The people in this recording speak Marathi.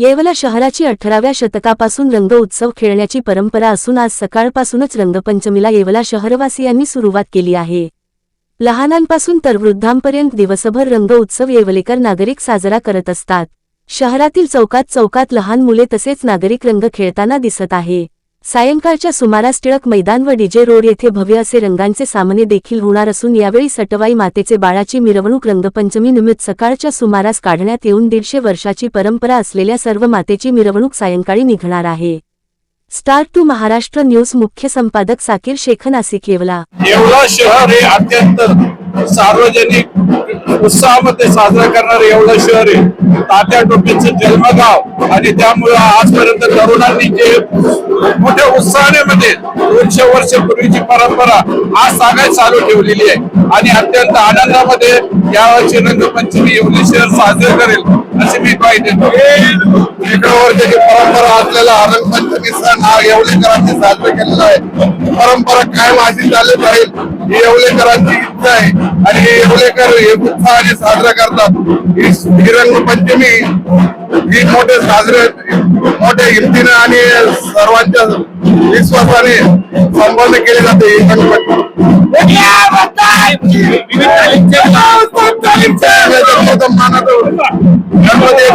येवला शहराची अठराव्या शतकापासून रंग उत्सव खेळण्याची परंपरा असून आज सकाळपासूनच रंगपंचमीला येवला शहरवासियांनी सुरुवात केली आहे. लहानांपासून तर वृद्धांपर्यंत दिवसभर रंग उत्सव येवलेकर नागरिक साजरा करत असतात. शहरातील चौकात चौकात लहान मुले तसेच नागरिक रंग खेळताना दिसत आहे. सायंकाळच्या सुमारास टिळक मैदान व डीजे रोड येथे भव्य असे रंगांचे सामने देखील होणार असून यावेळी सटवाई मातेचे बाळाची मिरवणूक रंगपंचमी निमित्त सकाळच्या सुमारास काढण्यात येऊन दीडशे वर्षाची परंपरा असलेल्या सर्व मातेची मिरवणूक सायंकाळी निघणार आहे. स्टार टू महाराष्ट्र न्यूज मुख्य संपादक साकीर शेख नाशिक येवला शहर हे अत्यंत सार्वजनिक उत्साहामध्ये साजरा करणारे एवढं शहर आहे. तात्या टोपीचं जन्मगाव आणि त्यामुळे आजपर्यंत तरुणांनी जे मोठ्या उत्साहाने मध्ये दोनशे वर्षपूर्वीची परंपरा आज सांगायला चालू ठेवलेली आहे. आणि अत्यंत आनंदामध्ये यावर्षी रंगपंचमी एवढे शहर साजरे करेल अशी मी पाहिजे. वर्षाची परंपरा असलेला हा रंगपंचमी सण हा येवलेकरांनी साजरा केलेला आहे. परंपरा कायम अशी चालत राहील. ही येवलेकरांची इच्छा आहे. आणि हे हे उत्साहाने साजरा करतात. ही रंगपंचमी ही मोठे साजरे मोठ्या हिमतीनं आणि सर्वांच्या विश्वासाने संपन्न केली जाते ही रंगपंचमी गणपती